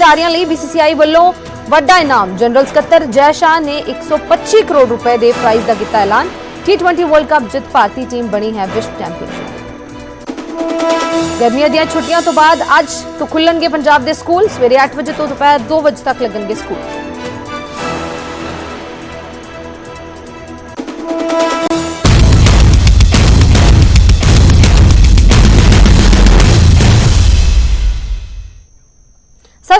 ਖਿਡਾਰੀਆਂ ਲਈ BCCI ਵੱਲੋਂ ਵੱਡਾ ਇਨਾਮ। ਜਨਰਲ ਸਕੱਤਰ ਜੈ ਸ਼ਾਹ ਨੇ 125 ਕਰੋੜ ਰੁਪਏ ਦੇ ਪ੍ਰਾਈਜ਼ ਦਾ ਕੀਤਾ ਐਲਾਨ। T20 ਵਰਲਡ ਕੱਪ ਜਿੱਤ ਭਾਰਤੀ ਟੀਮ ਬਣੀ ਹੈ ਵਿਸ਼ਵ ਚੈਂਪੀਅਨ ਗਰਮੀਆਂ ਦੀਆਂ ਛੁੱਟੀਆਂ ਤੋਂ ਬਾਅਦ ਅੱਜ ਤੋਂ ਖੁੱਲਣਗੇ ਪੰਜਾਬ ਦੇ ਸਕੂਲ। ਸਵੇਰੇ 8 ਵਜੇ ਤੋਂ ਦੁਪਹਿਰ 2 ਵਜੇ ਤੱਕ ਲੱਗਣਗੇ ਸਕੂਲ।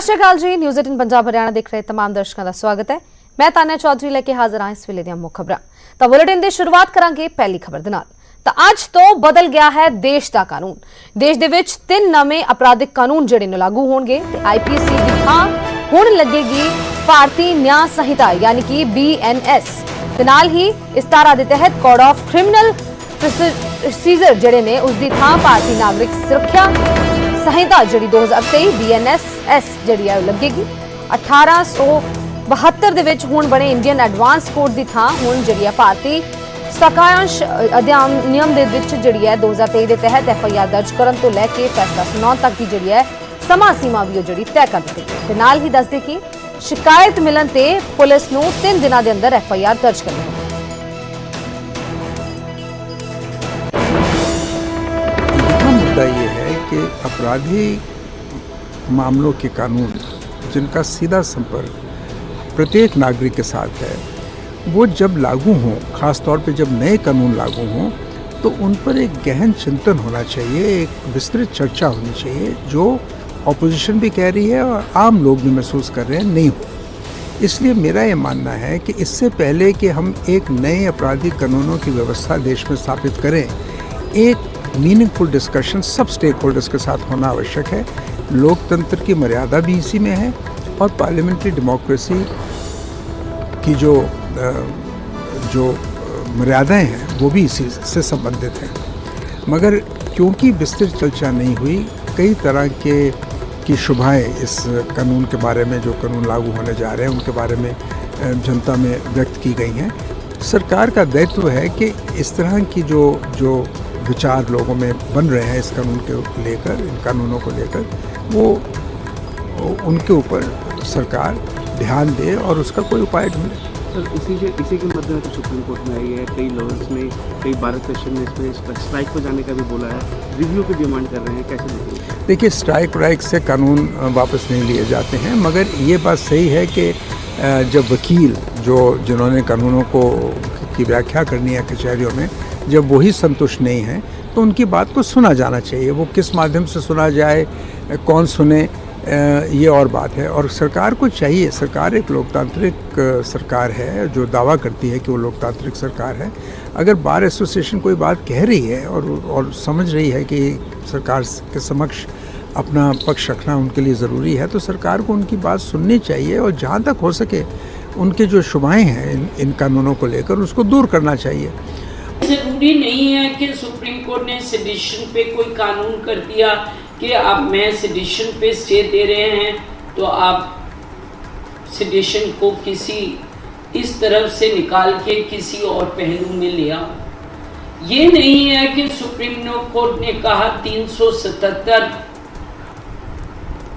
ਸਤਿ ਸ਼੍ਰੀ ਅਕਾਲ ਜੀ ਨਿਊਜ਼ 18 ਪੰਜਾਬ ਹਰਿਆਣਾ ਦੇਖ ਰਹੇ तमाम ਦਰਸ਼ਕਾਂ ਦਾ ਸਵਾਗਤ ਹੈ ਮੈਂ ਤਾਨਿਆ ਚੌਧਰੀ ਲੈ ਕੇ ਹਾਜ਼ਰ ਹਾਂ ਇਸ ਵੇਲੇ ਦੀਆਂ ਮੁੱਖ ਖਬਰਾਂ ਤਾਂ ਬੁਲੇਟਿਨ ਦੀ ਸ਼ੁਰੂਆਤ ਕਰਾਂਗੇ ਪਹਿਲੀ ਖਬਰ ਦੇ ਨਾਲ ਤਾਂ ਅੱਜ ਤੋਂ ਬਦਲ ਗਿਆ ਹੈ ਦੇਸ਼ ਦਾ ਕਾਨੂੰਨ ਦੇਸ਼ ਦੇ ਵਿੱਚ ਤਿੰਨ ਨਵੇਂ ਅਪਰਾਧਿਕ ਕਾਨੂੰਨ ਜਿਹੜੇ ਨੇ ਲਾਗੂ ਹੋਣਗੇ ਤੇ ਆਈਪੀਸੀ ਦੀ ਥਾਂ ਹੁਣ ਲੱਗੇਗੀ ਭਾਰਤੀ ਨਿਆਂ ਸੰਹਿਤਾ ਯਾਨੀ ਕਿ ਬੀਐਨਐਸ ਤੇ ਨਾਲ ਹੀ ਇਸ ਧਾਰਾ ਦੇ ਤਹਿਤ ਕੋਡ ਆਫ ਕ੍ਰਿਮੀਨਲ ਪ੍ਰੋਸੀਜਰ ਜਿਹੜੇ ਨੇ ਉਸ ਦੀ ਥਾਂ ਭਾਰਤੀ ਨਾਗਰਿਕ ਸੁਰੱਖਿਆ ਸੰਹਿਤਾ ਜਿਹੜੀ 2023 ਬੀਐਨਐਸਐਸ ਜਿਹੜੀ ਹੈ ਉਹ ਲੱਗੇਗੀ। 1872 ਦੇ ਵਿੱਚ ਹੁਣ ਬਣੇ ਇੰਡੀਅਨ ਐਡਵਾਂਸ ਕੋਡ ਦੀ ਥਾਂ ਹੁਣ ਜਿਹੜੀ ਹੈ ਭਾਰਤੀ ਸਕਾयांश ਅਧਿਆਨਿਯਮ ਦੇ ਵਿੱਚ ਜਿਹੜੀ ਹੈ 2023 ਦੇ ਤਹਿਤ ਐਫਆਈਆਰ ਦਰਜ ਕਰਨ ਤੋਂ ਲੈ ਕੇ ਫੈਸਲਾ ਸੁਣਾਉਣ ਤੱਕ ਦੀ ਜਿਹੜੀ ਹੈ ਸਮਾਂ ਸੀਮਾ ਵੀ ਉਹ ਜਿਹੜੀ ਤੈਅ ਕਰ ਦਿੱਤੀ ਤੇ ਨਾਲ ਹੀ ਦੱਸਦੇ ਕਿ ਸ਼ਿਕਾਇਤ ਮਿਲਣ ਤੇ ਪੁਲਿਸ ਨੂੰ 3 ਦਿਨਾਂ ਦੇ ਅੰਦਰ ਐਫਆਈਆਰ ਦਰਜ ਕਰਨੀ अपराधी मामलों के कानून, जिनका सीधा संपर्क प्रत्येक नागरिक के साथ है, वो जब लागू हों खास तौर पे जब नए कानून लागू हों तो उन पर एक गहन चिंतन होना चाहिए, एक विस्तृत चर्चा होनी चाहिए, जो ऑपोजिशन भी कह रही है और आम लोग भी महसूस कर रहे हैं, नहीं हो। इसलिए मेरा ये मानना है कि इससे पहले कि हम एक नए आपराधिक कानूनों की व्यवस्था देश में स्थापित करें, एक मीनिंगफुल डिस्कशन सब स्टेक होल्डर्स के साथ होना आवश्यक है। लोकतंत्र की मर्यादा भी इसी में है और पार्लियामेंट्री डेमोक्रेसी की जो जो मर्यादाएँ हैं, वो भी इसी से संबंधित हैं। मगर क्योंकि विस्तृत चर्चा नहीं हुई, कई तरह के, की शुभाएँ इस कानून के बारे में, जो कानून लागू होने जा रहे हैं, उनके बारे में जनता में व्यक्त की गई हैं। सरकार का दायित्व है कि इस तरह की जो जो विचार लोगों में बन रहे हैं इस कानून के लेकर इन कानूनों को लेकर वो उनके ऊपर सरकार ध्यान दे और उसका कोई उपाय ढूंढे। सर इसी के इसी के मद्देनजर सुप्रीम कोर्ट में आई है कई लॉयर्स ने कई भारत सेशन ने इसमें स्ट्राइक पर जाने का भी बोला है। रिव्यू की डिमांड कर रहे हैं कैसे देखिए स्ट्राइक वाइक से कानून वापस नहीं लिए जाते हैं मगर ये बात सही है कि जब वकील जो जिन्होंने कानूनों को की व्याख्या करनी है कचहरियों में, जब वही संतुष्ट नहीं हैं तो उनकी बात को सुना जाना चाहिए। वो किस माध्यम से सुना जाए, कौन सुने ये और बात है। और सरकार को चाहिए, सरकार एक लोकतांत्रिक सरकार है, जो दावा करती है कि वो लोकतांत्रिक सरकार है। अगर बार एसोसिएशन कोई बात कह रही है और और समझ रही है कि सरकार के समक्ष अपना पक्ष रखना उनके लिए ज़रूरी है तो सरकार को उनकी बात सुननी चाहिए और जहाँ तक हो सके उनके जो शुभाएँ हैं इन, इन कानूनों को लेकर उसको दूर करना चाहिए। ज़रूरी नहीं है कि सुप्रीम कोर्ट ने सेडिशन पे कोई कानून कर दिया कि आप मैं सेडिशन पे स्टे दे रहे हैं तो आप सेडिशन को किसी इस तरफ़ से निकाल के किसी और पहलू में ले आओ। ये नहीं है कि सुप्रीम कोर्ट ने कहा 377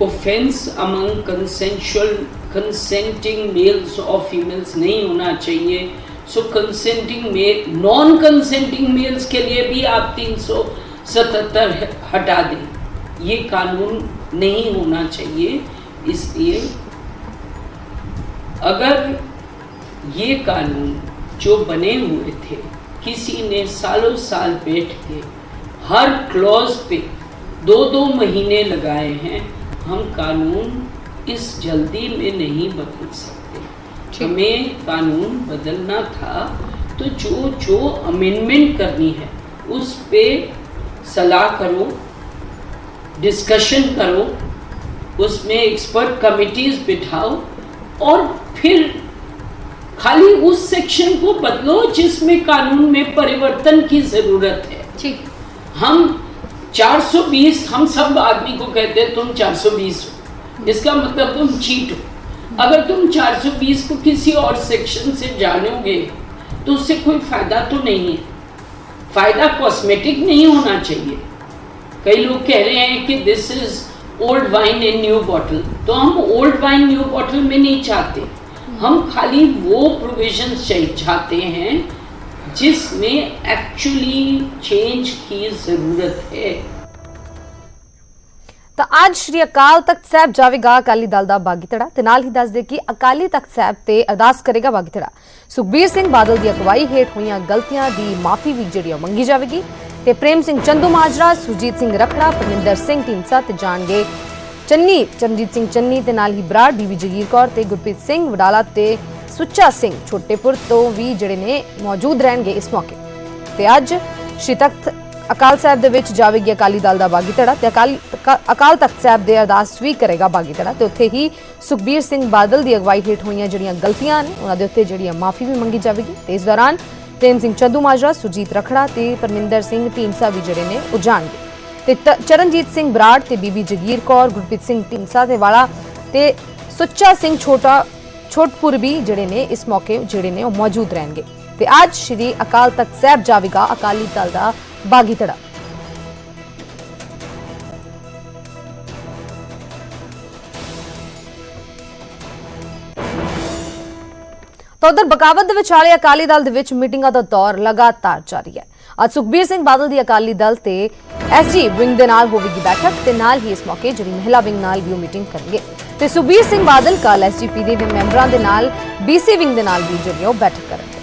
offence among consensual consenting males और फीमेल्स नहीं होना चाहिए। So consenting male non consenting males के लिए भी आप 377 हटा दें। ये कानून नहीं होना चाहिए। इसलिए अगर ये कानून जो बने हुए थे, किसी ने सालों साल बैठ के हर क्लॉज पे दो दो महीने लगाए हैं, हम कानून इस जल्दी में नहीं बदल सकते। हमें कानून बदलना था तो जो जो अमेंडमेंट करनी है उस पे सलाह करो डिस्कशन करो उसमें एक्सपर्ट कमिटीज बिठाओ और फिर खाली उस सेक्शन को बदलो जिसमें कानून में परिवर्तन की ज़रूरत है। ठीक। हम 420 हम सब आदमी को कहते हैं तुम 420 हो। इसका मतलब तुम चीट हो। अगर तुम 420 को किसी और सेक्शन से जानोगे तो उससे कोई फ़ायदा तो नहीं है। फ़ायदा कॉस्मेटिक नहीं होना चाहिए। कई लोग कह रहे हैं कि this is old wine in new bottle तो हम ओल्ड वाइन न्यू बॉटल में नहीं चाहते। हम खाली वो प्रोविज़न चाहते हैं जिसमें एक्चुअली चेंज की ज़रूरत है। ਤਾਂ ਅੱਜ ਸ਼੍ਰੀ ਅਕਾਲ ਤਖਤ ਸਾਹਿਬ ਜਾਵੇਗਾ ਅਕਾਲੀ ਦਲ ਦਾ ਬਾਗੀ ਧੜਾ ਤੇ ਨਾਲ ਹੀ ਦੱਸ ਦੇ ਕਿ ਅਕਾਲੀ ਤਖਤ ਸਾਹਿਬ ਤੇ ਅਰਦਾਸ ਕਰੇਗਾ ਬਾਗੀ ਧੜਾ ਸੁਖਬੀਰ ਸਿੰਘ ਬਾਦਲ ਦੀ ਅਗਵਾਈ ਹੇਠ ਹੋਈਆਂ ਗਲਤੀਆਂ ਦੀ ਮਾਫੀ ਵੀ ਜਿਹੜੀ ਮੰਗੀ ਜਾਵੇਗੀ ਤੇ ਪ੍ਰੇਮ ਸਿੰਘ ਚੰਦੂ ਮਾਜਰਾ ਸੁਜੀਤ ਸਿੰਘ ਰਖੜਾ, ਪਰਮਿੰਦਰ ਸਿੰਘ ਢੀਂਡਸਾ ਤੇ ਜਾਣਗੇ ਚੰਨੀ, ਚਰਨਜੀਤ ਸਿੰਘ ਚੰਨੀ ਤੇ ਨਾਲ ਹੀ ਬਰਾੜ ਬੀਬੀ ਜਗੀਰ ਕੌਰ ਤੇ ਗੁਰਪ੍ਰੀਤ ਸਿੰਘ ਵਡਾਲਾ ਤੇ ਸੁੱਚਾ ਸਿੰਘ ਛੋਟੇਪੁਰ ਤੋਂ ਵੀ ਜਿਹੜੇ ਨੇ ਮੌਜੂਦ ਰਹਿਣਗੇ ਇਸ ਮੌਕੇ। ਤੇ ਅੱਜ ਸ਼੍ਰੀ ਤਖਤ ਅਕਾਲ ਸਾਹਿਬ ਦੇ ਵਿੱਚ ਜਾਵੇਗੀ ਅਕਾਲੀ ਦਲ ਦਾ ਬਾਗੀ ਧੜਾ ਤੇ ਅਕਾਲ ਅਕਾਲ ਤਖਤ ਸਾਹਿਬ ਦੇ ਅਰਦਾਸ ਵੀ ਕਰੇਗਾ ਬਾਗੀ ਧੜਾ ਤੇ ਉੱਥੇ ਹੀ ਸੁਖਬੀਰ ਸਿੰਘ ਬਾਦਲ ਦੀ ਅਗਵਾਈ ਹੇਠ ਹੋਈਆਂ ਜਿਹੜੀਆਂ ਗਲਤੀਆਂ ਨੇ, ਉਹਨਾਂ ਦੇ ਉੱਤੇ ਜਿਹੜੀਆਂ ਮਾਫੀ ਵੀ ਮੰਗੀ ਜਾਵੇਗੀ। ਤੇ ਇਸ ਦੌਰਾਨ ਪ੍ਰੇਮ ਸਿੰਘ ਚੰਦੂ ਮਾਜਰਾ ਸੁਜੀਤ ਰਖੜਾ ਤੇ ਪਰਮਿੰਦਰ ਸਿੰਘ ਢੀਂਡਸਾ ਵੀ ਜਿਹੜੇ ਨੇ ਉਹ ਜਾਣਗੇ। ਤੇ ਟ- ਚਰਨਜੀਤ ਸਿੰਘ ਬਰਾੜ ਤੇ ਬੀਬੀ ਜਗੀਰ ਕੌਰ, ਗੁਰਪ੍ਰੀਤ ਸਿੰਘ ਢੀਂਡਸਾ ਦੇ ਵਾਲਾ ਤੇ ਸੁੱਚਾ ਸਿੰਘ ਛੋਟਾ, ਛੋਟਪੁਰ ਵੀ ਜਿਹੜੇ ਨੇ ਇਸ ਮੌਕੇ ਜਿਹੜੇ ਨੇ ਉਹ ਮੌਜੂਦ ਰਹਿਣਗੇ। ਤੇ ਅੱਜ ਸ਼੍ਰੀ ਅਕਾਲ ਤਖਤ ਸਾਹਿਬ ਜਾਵੇਗਾ ਅਕਾਲੀ ਦਲ ਦਾ ਬਾਗੀ ਤਾਂ ਉਧਰ ਬਗਾਵਤ ਦੇ ਵਿਚਾਲੇ ਅਕਾਲੀ ਦਲ ਦੇ ਵਿੱਚ ਮੀਟਿੰਗਾਂ ਦਾ ਦੌਰ ਲਗਾਤਾਰ ਜਾਰੀ ਹੈ ਅੱਜ ਸੁਖਬੀਰ ਸਿੰਘ ਬਾਦਲ ਦੀ ਅਕਾਲੀ ਦਲ ਤੇ ਐਸਜੀ ਵਿੰਗ ਦੇ ਨਾਲ ਹੋਵੇਗੀ ਬੈਠਕ ਤੇ ਨਾਲ ਹੀ ਇਸ ਮੌਕੇ ਜਿਹੜੀ ਮਹਿਲਾ ਵਿੰਗ ਨਾਲ ਵੀ ਉਹ ਮੀਟਿੰਗ ਕਰਨਗੇ ਤੇ ਸੁਖਬੀਰ ਸਿੰਘ ਬਾਦਲ ਕੱਲ ਐਸਜੀਪੀਡੀ ਦੇ ਮੈਂਬਰਾਂ ਦੇ ਨਾਲ ਬੀਸੀ ਵਿੰਗ ਦੇ ਨਾਲ ਵੀ ਜਿਹੜੀ ਉਹ ਬੈਠਕ ਕਰਨਗੇ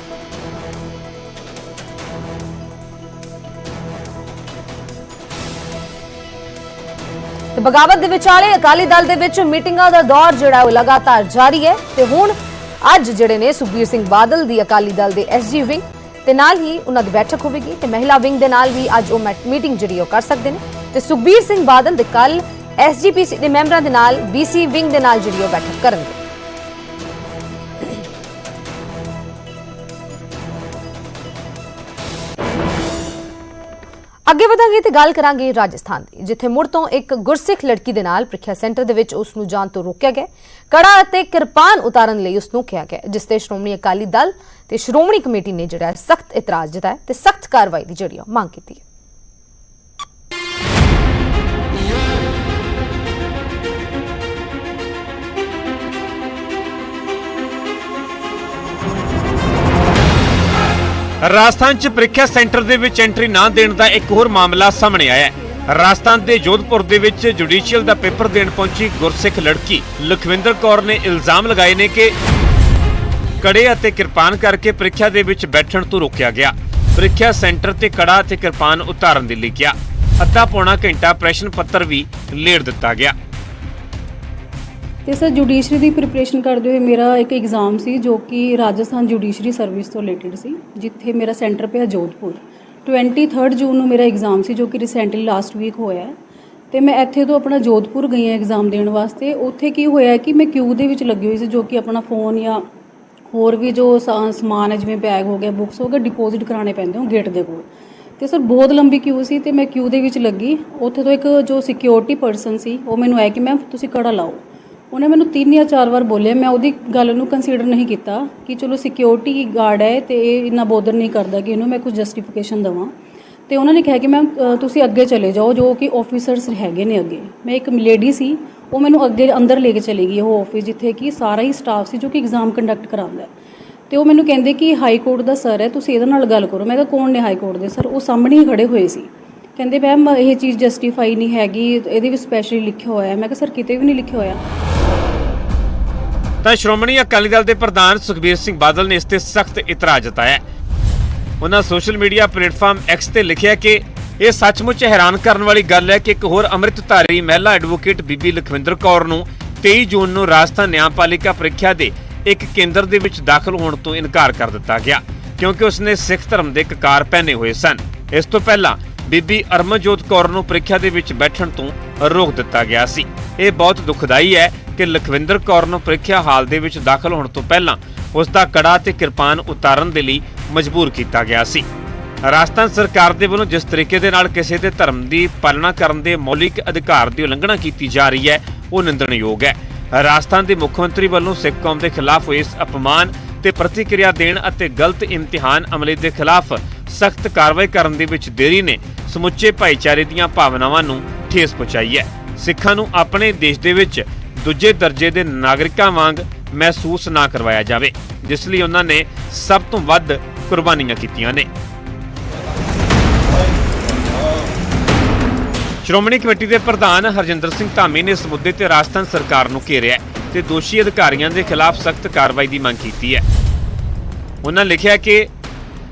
ਤੇ ਬਗਾਵਤ ਦੇ ਵਿਚਾਲੇ ਅਕਾਲੀ ਦਲ ਦੇ ਵਿੱਚ ਮੀਟਿੰਗਾਂ ਦਾ ਦੌਰ ਜਿਹੜਾ ਉਹ ਲਗਾਤਾਰ ਜਾਰੀ ਹੈ ਤੇ ਹੁਣ ਅੱਜ ਜਿਹੜੇ ਨੇ ਸੁਖਬੀਰ ਸਿੰਘ ਬਾਦਲ ਦੀ ਅਕਾਲੀ ਦਲ ਦੇ ਐਸਜੀ ਵਿੰਗ ਤੇ ਨਾਲ ਹੀ ਉਹਨਾਂ ਦੀ ਬੈਠਕ ਹੋਵੇਗੀ ਤੇ ਮਹਿਲਾ ਵਿੰਗ ਦੇ ਨਾਲ ਵੀ ਅੱਜ ਉਹ ਮੀਟਿੰਗ ਜਿਹੜੀ ਉਹ ਕਰ ਸਕਦੇ ਨੇ। ਤੇ ਸੁਖਬੀਰ ਸਿੰਘ ਬਾਦਲ ਦੇ ਕੱਲ ਐਸਜੀਪੀਸੀ ਦੇ ਮੈਂਬਰਾਂ ਦੇ ਨਾਲ ਬੀਸੀ ਵਿੰਗ ਦੇ ਨਾਲ ਜਿਹੜੀ ਉਹ ਬੈਠਕ ਕਰਨਗੇ। ਅੱਗੇ ਵਧਾਂਗੇ ਤੇ ਗੱਲ ਕਰਾਂਗੇ ਰਾਜਸਥਾਨ ਦੀ, ਜਿੱਥੇ ਮੁੜ ਤੋਂ ਇੱਕ ਗੁਰਸਿੱਖ ਲੜਕੀ ਦੇ ਨਾਲ ਪ੍ਰੀਖਿਆ ਸੈਂਟਰ ਦੇ ਵਿੱਚ ਉਸ ਨੂੰ ਜਾਣ ਤੋਂ ਰੋਕਿਆ ਗਿਆ ਕੜਾ ਅਤੇ ਕਿਰਪਾਨ ਉਤਾਰਨ ਲਈ ਉਸ ਨੂੰ ਕਿਹਾ ਗਿਆ ਜਿਸ ਤੇ ਸ਼੍ਰੋਮਣੀ ਅਕਾਲੀ ਦਲ ਤੇ ਸ਼੍ਰੋਮਣੀ ਕਮੇਟੀ ਨੇ ਜਿਹੜਾ ਸਖਤ ਇਤਰਾਜ਼ ਜਤਾਇਆ ਤੇ ਸਖਤ ਕਾਰਵਾਈ ਦੀ ਜਿਹੜੀ ਉਹ ਮੰਗ ਕੀਤੀ ਹੈ। ਰਾਜਸਥਾਨ 'ਚ ਪ੍ਰੀਖਿਆ ਸੈਂਟਰ ਦੇ ਵਿੱਚ ਐਂਟਰੀ ਨਾ ਦੇਣ ਦਾ ਇੱਕ ਹੋਰ ਮਾਮਲਾ ਸਾਹਮਣੇ ਆਇਆ ਹੈ। ਰਾਜਸਥਾਨ ਦੇ ਜੋਧਪੁਰ ਦੇ ਵਿੱਚ ਜੁਡੀਸ਼ੀਅਲ ਦਾ ਪੇਪਰ ਦੇਣ ਪਹੁੰਚੀ ਗੁਰਸਿੱਖ ਲੜਕੀ। ਲਖਵਿੰਦਰ ਕੌਰ ਨੇ ਇਲਜ਼ਾਮ ਲਗਾਏ ਨੇ ਕਿ ਕੜੇ ਅਤੇ ਕਿਰਪਾਨ ਕਰਕੇ ਪ੍ਰੀਖਿਆ ਦੇ ਵਿੱਚ ਬੈਠਣ ਤੋਂ ਰੋਕਿਆ ਗਿਆ। ਪ੍ਰੀਖਿਆ ਸੈਂਟਰ ਤੇ ਕੜਾ ਅਤੇ ਕਿਰਪਾਨ ਉਤਾਰਨ ਦੇ ਲਈ ਕਿਹਾ। ਅੱਧਾ ਪੌਣਾ ਘੰਟਾ ਪ੍ਰਸ਼ਨ ਪੱਤਰ ਵੀ ਲੇਟ ਦਿੱਤਾ ਗਿਆ। ਤੇ ਸਰ ਜੁਡੀਸ਼ਰੀ ਦੀ ਪ੍ਰਿਪਰੇਸ਼ਨ ਕਰਦੇ ਹੋਏ ਮੇਰਾ ਇੱਕ ਐਗਜ਼ਾਮ ਸੀ ਜੋ ਕਿ ਰਾਜਸਥਾਨ ਜੁਡੀਸ਼ਰੀ ਸਰਵਿਸ ਤੋਂ ਰਿਲੇਟਡ ਸੀ, ਜਿੱਥੇ ਮੇਰਾ ਸੈਂਟਰ ਪਿਆ ਜੋਧਪੁਰ। 23 ਜੂਨ ਨੂੰ ਮੇਰਾ ਐਗਜ਼ਾਮ ਸੀ ਜੋ ਕਿ ਰੀਸੈਂਟਲੀ ਲਾਸਟ ਵੀਕ ਹੋਇਆ ਹੈ। ਤੇ ਮੈਂ ਇੱਥੇ ਤੋਂ ਆਪਣਾ ਜੋਧਪੁਰ ਗਈ ਹਾਂ ਐਗਜ਼ਾਮ ਦੇਣ ਵਾਸਤੇ। ਉੱਥੇ ਕੀ ਹੋਇਆ ਕਿ ਮੈਂ ਕਿਊ ਦੇ ਵਿੱਚ ਲੱਗੀ ਹੋਈ ਸੀ ਜੋ ਕਿ ਆਪਣਾ ਫੋਨ ਜਾਂ ਹੋਰ ਵੀ ਜੋ ਸਾ- ਸਮਾਨ ਹੈ, ਜਿਵੇਂ ਬੈਗ ਹੋ ਗਿਆ ਬੁੱਕਸ ਹੋ ਗਿਆ ਡਿਪੋਜ਼ਿਟ ਕਰਾਣੇ ਪੈਂਦੇ ਹੋ ਗੇਟ ਦੇ ਕੋਲ। ਤੇ ਸਰ ਬਹੁਤ ਲੰਬੀ ਕਿਊ ਸੀ ਤੇ ਮੈਂ ਕਿਊ ਦੇ ਵਿੱਚ ਲੱਗੀ। ਉੱਥੇ ਤੋਂ ਇੱਕ ਜੋ ਸਿਕਿਉਰਿਟੀ ਪਰਸਨ ਸੀ, ਉਹ ਮੈਨੂੰ ਆਇਆ ਕਿ ਮੈਮ ਤੁਸੀਂ ਕੜਾ ਲਾਓ। ਉਹਨੇ ਮੈਨੂੰ ਤਿੰਨ ਜਾਂ ਚਾਰ ਵਾਰ ਬੋਲਿਆ, ਮੈਂ ਉਹਦੀ ਗੱਲ ਨੂੰ ਕੰਸੀਡਰ ਨਹੀਂ ਕੀਤਾ ਕਿ ਚਲੋ ਸਿਕਿਉਰਿਟੀ ਗਾਰਡ ਹੈ ਤੇ ਇਹ ਇੰਨਾ ਬੋਦਰ ਨਹੀਂ ਕਰਦਾ ਕਿ ਇਹਨੂੰ ਮੈਂ ਕੁਝ ਜਸਟੀਫਿਕੇਸ਼ਨ ਦਵਾਂ। ਤੇ ਉਹਨਾਂ ਨੇ ਕਿਹਾ ਕਿ ਮੈਮ ਤੁਸੀਂ ਅੱਗੇ ਚਲੇ ਜਾਓ, ਜੋ ਕਿ ਆਫੀਸਰਸ ਹੈਗੇ ਨੇ ਅੱਗੇ। ਮੈਂ ਇੱਕ ਲੇਡੀ ਸੀ, ਉਹ ਮੈਨੂੰ ਅੱਗੇ ਅੰਦਰ ਲੈ ਕੇ ਚਲੀ ਗਈ ਉਹ ਆਫਿਸ ਜਿੱਥੇ ਕਿ ਸਾਰਾ ਹੀ ਸਟਾਫ ਸੀ ਜੋ ਕਿ ਐਗਜ਼ਾਮ ਕੰਡਕਟ ਕਰਾਉਂਦਾ ਹੈ। ਤੇ ਉਹ ਮੈਨੂੰ ਕਹਿੰਦੇ ਕਿ ਹਾਈ ਕੋਰਟ ਦਾ ਸਰ ਹੈ, ਤੁਸੀਂ ਇਹਦੇ ਨਾਲ ਗੱਲ ਕਰੋ। ਮੈਂ ਕਿਹਾ, ਕੌਣ ਨੇ ਹਾਈ ਕੋਰਟ ਦੇ ਸਰ ਉਹ ਸਾਹਮਣੇ ਹੀ ਖੜੇ ਹੋਏ ਸੀ। ਕਹਿੰਦੇ ਮੈਮ ਇਹ ਚੀਜ਼ ਜਸਟੀਫਾਈ ਨਹੀਂ ਹੈਗੀ, ਇਹਦੇ ਵਿੱਚ ਸਪੈਸ਼ਲੀ ਲਿਖਿਆ ਹੋਇਆ ਹੈ। ਮੈਂ ਕਿਹਾ ਸਰ ਕਿਤੇ ਵੀ ਨਹੀਂ ਲਿਖਿਆ ਹੋਇਆ। ਤਾਂ ਸ਼੍ਰੋਮਣੀ ਅਕਾਲੀ ਦਲ ਦੇ ਪ੍ਰਧਾਨ ਸੁਖਬੀਰ ਸਿੰਘ ਬਾਦਲ ਨੇ ਇਸ ਤੇ ਸਖਤ ਇਤਰਾਜ਼ ਜਤਾਇਆ ਉਹਨਾਂ ਸੋਸ਼ਲ ਮੀਡੀਆ ਪਲੇਟਫਾਰਮ X ਤੇ ਲਿਖਿਆ ਕਿ ਇਹ ਸੱਚਮੁੱਚ ਹੈਰਾਨ ਕਰਨ ਵਾਲੀ ਗੱਲ ਹੈ ਕਿ ਇੱਕ ਹੋਰ ਅੰਮ੍ਰਿਤਧਾਰੀ ਮਹਿਲਾ ਐਡਵੋਕੇਟ ਬੀਬੀ ਲਖਵਿੰਦਰ ਕੌਰ ਨੂੰ 23 ਜੂਨ ਨੂੰ ਰਾਜਸਥਾਨ ਨਿਆਂਪਾਲਿਕਾ ਪ੍ਰੀਖਿਆ ਦੇ ਇੱਕ ਕੇਂਦਰ ਦੇ ਵਿੱਚ ਦਾਖਲ ਹੋਣ ਤੋਂ ਇਨਕਾਰ ਕਰ ਦਿੱਤਾ ਗਿਆ, ਕਿਉਂਕਿ ਉਸਨੇ ਸਿੱਖ ਧਰਮ ਦੇ ਕਕਾਰ ਪਹਿਨੇ ਹੋਏ ਸਨ। ਇਸ ਤੋਂ ਪਹਿਲਾਂ ਬੀਬੀ ਅਰਮਨਜੋਤ ਕੌਰ ਨੂੰ ਪ੍ਰੀਖਿਆ ਦੇ ਵਿੱਚ ਬੈਠਣ ਤੋਂ ਰੋਕ ਦਿੱਤਾ ਗਿਆ ਸੀ। ਇਹ ਬਹੁਤ ਦੁਖਦਾਈ ਹੈ ਕਿ ਲਖਵਿੰਦਰ ਕੌਰ ਨੂੰ ਪ੍ਰੀਖਿਆ ਹਾਲ ਦੇ ਵਿੱਚ ਦਾਖਲ ਹੋਣ ਤੋਂ ਪਹਿਲਾਂ ਉਸ ਦਾ ਕੜਾ ਤੇ ਕਿਰਪਾਨ ਉਤਾਰਨ ਦੇ ਲਈ ਮਜਬੂਰ ਕੀਤਾ ਗਿਆ ਸੀ। ਰਾਜਸਥਾਨ ਸਰਕਾਰ ਦੇ ਵੱਲੋਂ ਜਿਸ ਤਰੀਕੇ ਦੇ ਨਾਲ ਕਿਸੇ ਦੇ ਧਰਮ ਦੀ ਪਾਲਣਾ ਕਰਨ ਦੇ ਮੌਲਿਕ ਅਧਿਕਾਰ ਦੀ ਉਲੰਘਣਾ ਕੀਤੀ ਜਾ ਰਹੀ ਹੈ, ਉਹ ਨਿੰਦਣਯੋਗ ਹੈ। ਰਾਜਸਥਾਨ ਦੇ ਮੁੱਖ ਮੰਤਰੀ ਵੱਲੋਂ ਸਿੱਖ ਕੌਮ ਦੇ ਖਿਲਾਫ ਹੋਏ ਇਸ ਅਪਮਾਨ ਤੇ ਪ੍ਰਤੀਕਿਰਿਆ ਦੇਣ ਅਤੇ ਗਲਤ ਇਮਤਿਹਾਨ ਅਮਲੇ ਦੇ ਖਿਲਾਫ ਸਖਤ ਕਾਰਵਾਈ ਕਰਨ ਦੇ ਵਿੱਚ ਦੇਰੀ ਨੇ ਸਮੁੱਚੇ ਭਾਈਚਾਰੇ ਦੀਆਂ ਭਾਵਨਾਵਾਂ ਨੂੰ ਠੇਸ ਪਹੁੰਚਾਈ ਹੈ। ਸਿੱਖਾਂ ਨੂੰ ਆਪਣੇ ਦੇਸ਼ ਦੇ ਵਿੱਚ ਦੂਜੇ ਦਰਜੇ ਦੇ ਨਾਗਰਿਕਾਂ ਵਾਂਗ ਮਹਿਸੂਸ ਨਾ ਕਰਵਾਇਆ ਜਾਵੇ, ਜਿਸ ਲਈ ਉਹਨਾਂ ਨੇ ਸਭ ਤੋਂ ਵੱਧ ਕੁਰਬਾਨੀਆਂ ਕੀਤੀਆਂ ਨੇ। ਸ਼੍ਰੋਮਣੀ ਕਮੇਟੀ ਦੇ ਪ੍ਰਧਾਨ ਹਰਜਿੰਦਰ ਸਿੰਘ ਧਾਮੀ ਨੇ ਇਸ ਮੁੱਦੇ ਤੇ ਰਾਜਸਥਾਨ ਸਰਕਾਰ ਨੂੰ ਘੇਰਿਆ ਹੈ ਤੇ ਦੋਸ਼ੀ ਅਧਿਕਾਰੀਆਂ ਦੇ ਖਿਲਾਫ ਸਖਤ ਕਾਰਵਾਈ ਦੀ ਮੰਗ ਕੀਤੀ ਹੈ। ਉਹਨਾਂ ਲਿਖਿਆ ਕਿ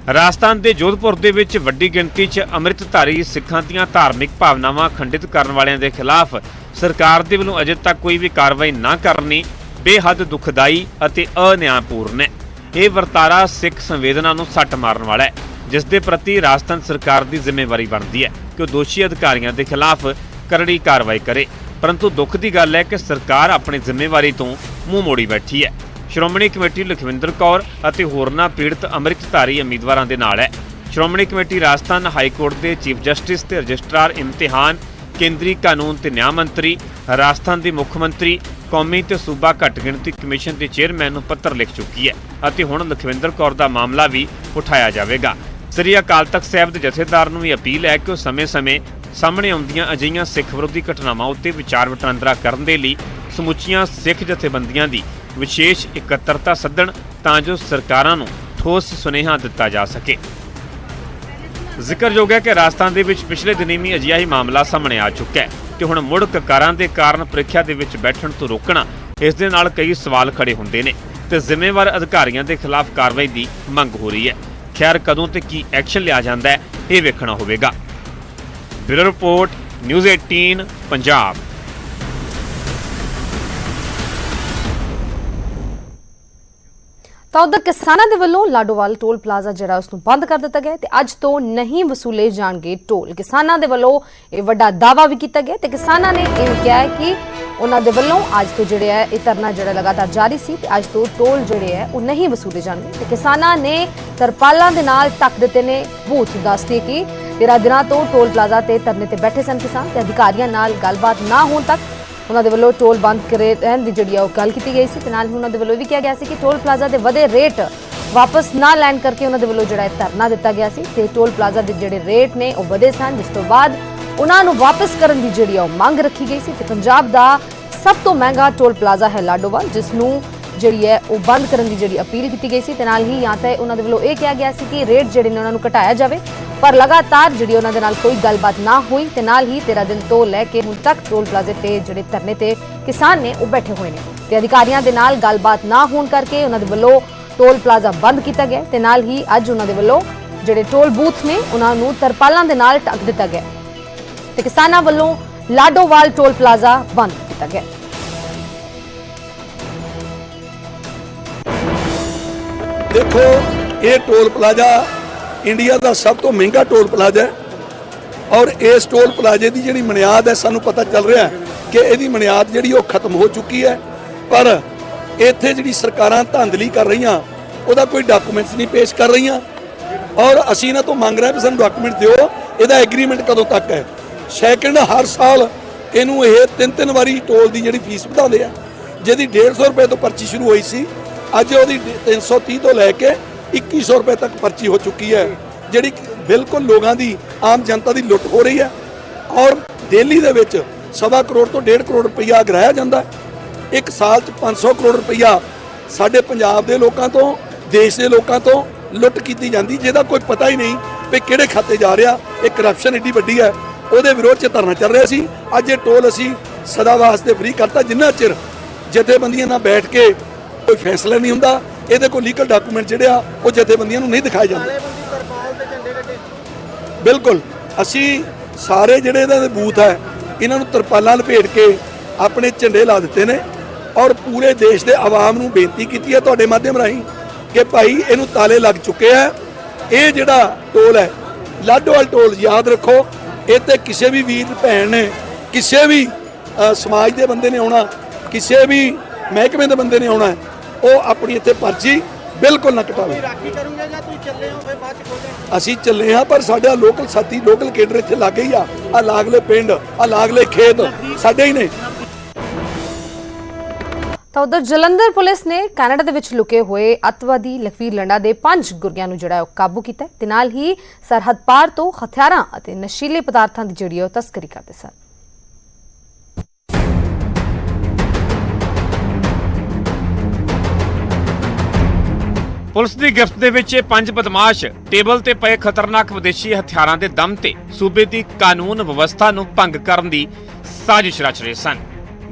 ਰਾਜਸਥਾਨ ਦੇ ਜੋਧਪੁਰ ਦੇ ਵਿੱਚ ਵੱਡੀ ਗਿਣਤੀ 'ਚ ਅੰਮ੍ਰਿਤਧਾਰੀ ਸਿੱਖਾਂ ਦੀਆਂ ਧਾਰਮਿਕ ਭਾਵਨਾਵਾਂ ਖੰਡਿਤ ਕਰਨ ਵਾਲਿਆਂ ਦੇ ਖਿਲਾਫ ਸਰਕਾਰ ਦੇ ਵੱਲੋਂ ਅਜੇ ਤੱਕ ਕੋਈ ਵੀ ਕਾਰਵਾਈ ਨਾ ਕਰਨੀ ਬੇਹੱਦ ਦੁਖਦਾਈ ਅਤੇ ਅਨਿਆਂਪੂਰਨ ਹੈ। ਇਹ ਵਰਤਾਰਾ ਸਿੱਖ ਸੰਵੇਦਨਾ ਨੂੰ ਸੱਟ ਮਾਰਨ ਵਾਲਾ ਹੈ, ਜਿਸ ਦੇ ਪ੍ਰਤੀ ਰਾਜਸਥਾਨ ਸਰਕਾਰ ਦੀ ਜ਼ਿੰਮੇਵਾਰੀ ਬਣਦੀ ਹੈ ਕਿ ਉਹ ਦੋਸ਼ੀ ਅਧਿਕਾਰੀਆਂ ਦੇ ਖਿਲਾਫ ਕਰੜੀ ਕਾਰਵਾਈ ਕਰੇ। ਪਰੰਤੂ ਦੁੱਖ ਦੀ ਗੱਲ ਹੈ ਕਿ ਸਰਕਾਰ ਆਪਣੀ ਜ਼ਿੰਮੇਵਾਰੀ ਤੋਂ ਮੂੰਹ ਮੋੜੀ ਬੈਠੀ ਹੈ। ਸ਼੍ਰੋਮਣੀ ਕਮੇਟੀ ਲਖਵਿੰਦਰ ਕੌਰ ਅਤੇ ਹੋਰਨਾਂ ਪੀੜਤ ਅੰਮ੍ਰਿਤਧਾਰੀ ਉਮੀਦਵਾਰਾਂ ਦੇ ਨਾਲ ਹੈ। Shiromani committee Rajasthan high court ਦੇ ਚੀਫ ਜਸਟਿਸ ਤੇ ਰਜਿਸਟਰਾਰ ਇਮਤਿਹਾਨ, ਕੇਂਦਰੀ ਕਾਨੂੰਨ ਤੇ ਨਿਆਂ ਮੰਤਰੀ, ਰਾਜਸਥਾਨ ਦੇ ਮੁੱਖ ਮੰਤਰੀ, ਕੌਮੀ ਤੇ ਸੂਬਾ ਘੱਟ ਗਿਣਤੀ ਕਮਿਸ਼ਨ ਦੇ ਚੇਅਰਮੈਨ ਨੂੰ ਪੱਤਰ ਲਿਖ ਚੁੱਕੀ ਹੈ ਅਤੇ ਹੁਣ ਲਖਵਿੰਦਰ ਕੌਰ ਦਾ ਮਾਮਲਾ ਵੀ ਉਠਾਇਆ ਜਾਵੇਗਾ। ਸ੍ਰੀ ਅਕਾਲ ਤਖਤ ਸਾਹਿਬ ਦੇ ਜਥੇਦਾਰ ਨੂੰ ਵੀ ਅਪੀਲ ਹੈ ਕਿ ਉਹ ਸਮੇਂ-ਸਮੇਂ ਸਾਹਮਣੇ ਆਉਂਦੀਆਂ ਅਜਿਹੀਆਂ ਸਿੱਖ ਵਿਰੋਧੀ ਘਟਨਾਵਾਂ ਉੱਤੇ ਵਿਚਾਰ ਵਟਾਂਦਰਾ ਕਰਨ ਦੇ ਲਈ ਸਮੁੱਚੀਆਂ ਸਿੱਖ ਜਥੇਬੰਦੀਆਂ ਦੀ ਵਿਸ਼ੇਸ਼ ਇਕੱਤਰਤਾ ਸੱਦਣ ਤਾਂ ਜੋ ਸਰਕਾਰਾਂ ਨੂੰ ਠੋਸ ਸੁਨੇਹਾ ਦਿੱਤਾ ਜਾ ਸਕੇ। ਜ਼ਿਕਰਯੋਗ ਹੈ ਕਿ ਰਾਜਸਥਾਨ ਦੇ ਵਿੱਚ ਪਿਛਲੇ ਦਿਨੀ ਵੀ ਅਜਿਹਾ ਹੀ ਮਾਮਲਾ ਸਾਹਮਣੇ ਆ ਚੁੱਕਾ ਹੈ ਤੇ ਹੁਣ ਮੁੜ ਕਕਾਰਾਂ ਦੇ ਕਾਰਨ ਪ੍ਰੀਖਿਆ ਦੇ ਵਿੱਚ ਬੈਠਣ ਤੋਂ ਰੋਕਣਾ ਇਸ ਦੇ ਨਾਲ ਕਈ ਸਵਾਲ ਖੜੇ ਹੁੰਦੇ ਨੇ ਤੇ ਜ਼ਿੰਮੇਵਾਰ ਅਧਿਕਾਰੀਆਂ ਦੇ ਖਿਲਾਫ ਕਾਰਵਾਈ ਦੀ ਮੰਗ ਹੋ ਰਹੀ ਹੈ। ਖੈਰ, ਕਦੋਂ ਤੇ ਕੀ ਐਕਸ਼ਨ ਲਿਆ ਜਾਂਦਾ ਹੈ, ਇਹ ਵੇਖਣਾ ਹੋਵੇਗਾ। Bureau report, news 18 Punjab. ਤਾਂ ਉਧਰ ਕਿਸਾਨਾਂ ਦੇ ਵੱਲੋਂ ਲਾਡੋਵਾਲ ਟੋਲ ਪਲਾਜ਼ਾ ਜਿਹੜਾ ਉਸ ਨੂੰ ਬੰਦ ਕਰ ਦਿੱਤਾ ਗਿਆ ਹੈ ਤੇ ਅੱਜ ਤੋਂ ਨਹੀਂ ਵਸੂਲੇ ਜਾਣਗੇ ਟੋਲ। ਕਿਸਾਨਾਂ ਦੇ ਵੱਲੋਂ ਇਹ ਵੱਡਾ ਦਾਅਵਾ ਵੀ ਕੀਤਾ ਗਿਆ ਤੇ ਕਿਸਾਨਾਂ ਨੇ ਇਹ ਵੀ ਕਿਹਾ ਹੈ ਕਿ ਉਹਨਾਂ ਦੇ ਵੱਲੋਂ ਅੱਜ ਤੋਂ ਜਿਹੜੇ ਹੈ, ਇਹ ਧਰਨਾ ਜਿਹੜਾ ਲਗਾਤਾਰ ਜਾਰੀ ਸੀ ਤੇ ਅੱਜ ਤੋਂ ਟੋਲ ਜਿਹੜੇ ਹੈ, ਉਹ ਨਹੀਂ ਵਸੂਲੇ ਜਾਣਗੇ। ਤੇ ਕਿਸਾਨਾਂ ਨੇ ਤਰਪਾਲਾਂ ਦੇ ਨਾਲ ਟੱਕ ਦਿੱਤੇ ਨੇ। ਬੂਥ ਦੱਸਦੇ ਕਿ ਤੇਰਾ ਦਿਨਾਂ ਤੋਂ ਟੋਲ ਪਲਾਜ਼ਾ ਤੇ ਧਰਨੇ ਤੇ ਬੈਠੇ ਸਨ ਕਿਸਾਨ ਤੇ ਅਧਿਕਾਰੀਆਂ ਨਾਲ ਗੱਲਬਾਤ ਨਾ ਹੋਣ ਤੱਕ ਉਹਨਾਂ ਦੇ ਵੱਲੋਂ ਟੋਲ ਬੰਦ ਕਰੇ ਰਹਿਣ ਦੀ ਜਿਹੜੀ ਆ ਉਹ ਗੱਲ ਕੀਤੀ ਗਈ ਸੀ। ਤੇ ਨਾਲ ਹੀ ਉਹਨਾਂ ਦੇ ਵੱਲੋਂ ਇਹ ਵੀ ਕਿਹਾ ਗਿਆ ਸੀ ਕਿ ਟੋਲ ਪਲਾਜ਼ਾ ਦੇ ਵਧੇ ਰੇਟ ਵਾਪਸ ਨਾ ਲੈਣ ਕਰਕੇ ਉਹਨਾਂ ਦੇ ਵੱਲੋਂ ਜਿਹੜਾ ਇਹ ਧਰਨਾ ਦਿੱਤਾ ਗਿਆ ਸੀ ਤੇ ਟੋਲ ਪਲਾਜ਼ਾ ਦੇ ਜਿਹੜੇ ਰੇਟ ਨੇ ਉਹ ਵਧੇ ਸਨ, ਜਿਸ ਤੋਂ ਬਾਅਦ ਉਹਨਾਂ ਨੂੰ ਵਾਪਸ ਕਰਨ ਦੀ ਜਿਹੜੀ ਆ ਉਹ ਮੰਗ ਰੱਖੀ ਗਈ ਸੀ। ਤੇ ਪੰਜਾਬ ਦਾ ਸਭ ਤੋਂ ਮਹਿੰਗਾ ਟੋਲ ਪਲਾਜ਼ਾ ਹੈ ਲਾਡੋਵਾਲ, ਜਿਸ ਨੂੰ ਜਿਹੜੀ ਹੈ ਉਹ ਬੰਦ ਕਰਨ ਦੀ ਜਿਹੜੀ ਅਪੀਲ ਕੀਤੀ ਗਈ ਸੀ। ਤੇ ਨਾਲ ਹੀ ਜਾਂ ਤਾਂ ਉਹਨਾਂ ਦੇ ਵੱਲੋਂ ਇਹ ਕਿਹਾ ਗਿਆ ਸੀ ਕਿ ਰੇਟ ਜਿਹੜੇ ਨੇ ਉਹਨਾਂ ਨੂੰ ਘਟਾਇਆ ਜਾਵੇ। ਪਰ ਲਗਾਤਾਰ ਜਿਹੜੀ ਉਹਨਾਂ ਦੇ ਨਾਲ ਕੋਈ ਗੱਲਬਾਤ ਨਾ ਹੋਈ ਤੇ ਨਾਲ ਹੀ 13 ਦਿਨ ਤੋਂ ਲੈ ਕੇ ਹੁਣ ਤੱਕ ਟੋਲ ਪਲਾਜ਼ੇ ਤੇ ਜਿਹੜੇ ਧਰਨੇ ਤੇ ਕਿਸਾਨ ਨੇ ਉਹ ਬੈਠੇ ਹੋਏ ਨੇ। ਤੇ ਅਧਿਕਾਰੀਆਂ ਦੇ ਨਾਲ ਗੱਲਬਾਤ ਨਾ ਹੋਣ ਕਰਕੇ ਉਹਨਾਂ ਦੇ ਵੱਲੋਂ ਟੋਲ ਪਲਾਜ਼ਾ ਬੰਦ ਕੀਤਾ ਗਿਆ ਤੇ ਨਾਲ ਹੀ ਅੱਜ ਉਹਨਾਂ ਦੇ ਵੱਲੋਂ ਜਿਹੜੇ ਟੋਲ ਬੂਥ ਨੇ ਉਹਨਾਂ ਨੂੰ ਤਰਪਾਲਾਂ ਦੇ ਨਾਲ ਢੱਕ ਦਿੱਤਾ ਗਿਆ। ਤੇ ਕਿਸਾਨਾਂ ਵੱਲੋਂ ਲਾਡੋਵਾਲ ਟੋਲ ਪਲਾਜ਼ਾ ਬੰਦ ਕੀਤਾ ਗਿਆ। ਦੇਖੋ, ਇਹ ਟੋਲ ਪਲਾਜ਼ਾ ਇੰਡੀਆ ਦਾ ਸਭ ਤੋਂ ਮਹਿੰਗਾ ਟੋਲ ਪਲਾਜ਼ਾ ਹੈ। ਔਰ ਇਸ ਟੋਲ ਪਲਾਜ਼ੇ ਦੀ ਜਿਹੜੀ ਬੁਨਿਆਦ ਹੈ, ਸਾਨੂੰ ਪਤਾ ਚੱਲ ਰਿਹਾ ਹੈ ਕਿ ਇਹਦੀ ਬੁਨਿਆਦ ਜਿਹੜੀ ਉਹ ਖਤਮ ਹੋ ਚੁੱਕੀ ਹੈ। ਪਰ ਇੱਥੇ ਜਿਹੜੀ ਸਰਕਾਰਾਂ ਧਾਂਦਲੀ ਕਰ ਰਹੀਆਂ, ਉਹਦਾ ਕੋਈ ਡਾਕੂਮੈਂਟਸ ਨਹੀਂ ਪੇਸ਼ ਕਰ ਰਹੀਆਂ। ਔਰ ਅਸੀਂ ਇਹਨਾਂ ਤੋਂ ਮੰਗ ਰਹੇ ਹਾਂ ਵੀ ਸਾਨੂੰ ਡਾਕੂਮੈਂਟ ਦਿਓ। ਇਹਦਾ ਐਗਰੀਮੈਂਟ ਕਦੋਂ ਤੱਕ ਹੈ? ਸੈਕਿੰਡ ਹਰ ਸਾਲ ਇਹਨੂੰ ਇਹ ਤਿੰਨ ਤਿੰਨ ਵਾਰੀ ਟੋਲ ਦੀ ਜਿਹੜੀ ਫੀਸ ਵਧਾਉਂਦੇ ਆ। ਜਿਹਦੀ 150 ਰੁਪਏ ਤੋਂ ਪਰਚੀ ਸ਼ੁਰੂ ਹੋਈ ਸੀ, ਅੱਜ ਉਹਦੀ 330 ਤੋਂ ਲੈ ਕੇ 2100 ਰੁਪਏ ਤੱਕ ਪਰਚੀ ਹੋ ਚੁੱਕੀ ਹੈ, ਜਿਹੜੀ ਬਿਲਕੁਲ ਲੋਕਾਂ ਦੀ, ਆਮ ਜਨਤਾ ਦੀ ਲੁੱਟ ਹੋ ਰਹੀ ਹੈ। ਔਰ ਦਿੱਲੀ ਦੇ ਵਿੱਚ ਸਵਾ ਕਰੋੜ ਤੋਂ 1.5 ਕਰੋੜ ਰੁਪਈਆ ਗਰਾਇਆ ਜਾਂਦਾ ਇੱਕ ਸਾਲ 'ਚ 500 ਕਰੋੜ ਰੁਪਈਆ ਸਾਡੇ ਪੰਜਾਬ ਦੇ ਲੋਕਾਂ ਤੋਂ, ਦੇਸ਼ ਦੇ ਲੋਕਾਂ ਤੋਂ ਲੁੱਟ ਕੀਤੀ ਜਾਂਦੀ, ਜਿਹਦਾ ਕੋਈ ਪਤਾ ਹੀ ਨਹੀਂ ਵੀ ਕਿਹੜੇ ਖਾਤੇ ਜਾ ਰਿਹਾ। ਇਹ ਕਰਪਸ਼ਨ ਏਡੀ ਵੱਡੀ ਹੈ। ਉਹਦੇ ਵਿਰੋਧ 'ਚ ਧਰਨਾ ਚੱਲ ਰਿਹਾ ਸੀ। ਅੱਜ ਇਹ ਟੋਲ ਅਸੀਂ ਸਦਾ ਵਾਸਤੇ ਫ੍ਰੀ ਕਰਤਾ, ਜਿੰਨਾ ਚਿਰ ਜਥੇਬੰਦੀਆਂ ਨਾਲ ਬੈਠ ਕੇ ਕੋਈ ਫੈਸਲਾ ਨਹੀਂ ਹੁੰਦਾ ਇਹਦੇ ਕੋਲ ਲੀਗਲ ਡਾਕੂਮੈਂਟ ਜਿਹੜੇ ਆ, ਉਹ ਜਥੇਬੰਦੀਆਂ ਨੂੰ ਨਹੀਂ ਦਿਖਾਏ ਜਾਂਦੇ। ਬਿਲਕੁਲ। ਅਸੀਂ ਸਾਰੇ ਜਿਹੜੇ ਇਹਨਾਂ ਦੇ ਬੂਥ ਹੈ, ਇਹਨਾਂ ਨੂੰ ਤਰਪਾਲਾਂ ਲਪੇਟ ਕੇ ਆਪਣੇ ਝੰਡੇ ਲਾ ਦਿੱਤੇ ਨੇ ਔਰ ਪੂਰੇ ਦੇਸ਼ ਦੇ ਆਵਾਮ ਨੂੰ ਬੇਨਤੀ ਕੀਤੀ ਹੈ ਤੁਹਾਡੇ ਮਾਧਿਅਮ ਰਾਹੀਂ ਕਿ ਭਾਈ ਇਹਨੂੰ ਤਾਲੇ ਲੱਗ ਚੁੱਕੇ ਆ ਇਹ ਜਿਹੜਾ ਟੋਲ ਹੈ, ਲਾਡੋਵਾਲ ਟੋਲ, ਯਾਦ ਰੱਖੋ, ਇਹ ਤੇ ਕਿਸੇ ਵੀ ਵੀਰ, ਭੈਣ ਨੇ, ਕਿਸੇ ਵੀ ਸਮਾਜ ਦੇ ਬੰਦੇ ਨੇ ਆਉਣਾ, ਕਿਸੇ ਵੀ ਮਹਿਕਮੇ ਦੇ ਬੰਦੇ ਨੇ ਆਉਣਾ ਉਹ ਆਪਣੀ ਇੱਥੇ ਪਰਚੀ ਬਿਲਕੁਲ ਨਾ ਕਟਾਵੇ। ਰਾਖੀ ਕਰੋਗੇ ਜਾਂ ਤੁਸੀਂ ਚੱਲੇ ਹੋ ਫਿਰ ਬਾਅਦ ਚ ਖੋਲਦੇ ਅਸੀਂ ਚੱਲੇ ਹਾਂ ਪਰ ਸਾਡਾ ਲੋਕਲ ਸਾਥੀ ਲੋਕਲ ਕੇਡਰ ਇੱਥੇ ਲੱਗੇ ਹੀ ਆ। ਆ ਲਾਗਲੇ ਪਿੰਡ ਆ ਲਾਗਲੇ ਖੇਤ ਸਾਡੇ ਹੀ ਨੇ। ਤਾਂ ਉਧਰ ਜਲੰਧਰ ਪੁਲਿਸ ਨੇ ਕੈਨੇਡਾ ਦੇ ਵਿੱਚ ਲੁਕੇ ਹੋਏ ਅੱਤਵਾਦੀ ਲਖਵੀਰ ਲੰਡਾ ਦੇ ਪੰਜ ਗੁਰਗਿਆਂ ਨੂੰ ਜਿਹੜਾ ਉਹ ਕਾਬੂ ਕੀਤਾ ਤੇ ਨਾਲ ਹੀ ਸਰਹੱਦ ਪਾਰ ਤੋਂ ਹਥਿਆਰਾਂ ਅਤੇ ਨਸ਼ੀਲੇ ਪਦਾਰਥਾਂ ਦੀ ਜਿਹੜੀ ਹੈ ਉਹ ਤਸਕਰੀ ਕਰਦੇ ਸਨ। ਪੁਲਿਸ ਦੀ ਗ੍ਰਿਫ਼ਤ ਦੇ ਵਿੱਚ ਇਹ ਪੰਜ ਬਦਮਾਸ਼ ਟੇਬਲ ਤੇ ਪਏ ਖਤਰਨਾਕ ਵਿਦੇਸ਼ੀ ਹਥਿਆਰਾਂ ਦੇ ਦਮ ਤੇ ਸੂਬੇ ਦੀ ਕਾਨੂੰਨ ਵਿਵਸਥਾ ਨੂੰ ਭੰਗ ਕਰਨ ਦੀ ਸਾਜ਼ਿਸ਼ ਰਚ ਰਹੇ ਸਨ।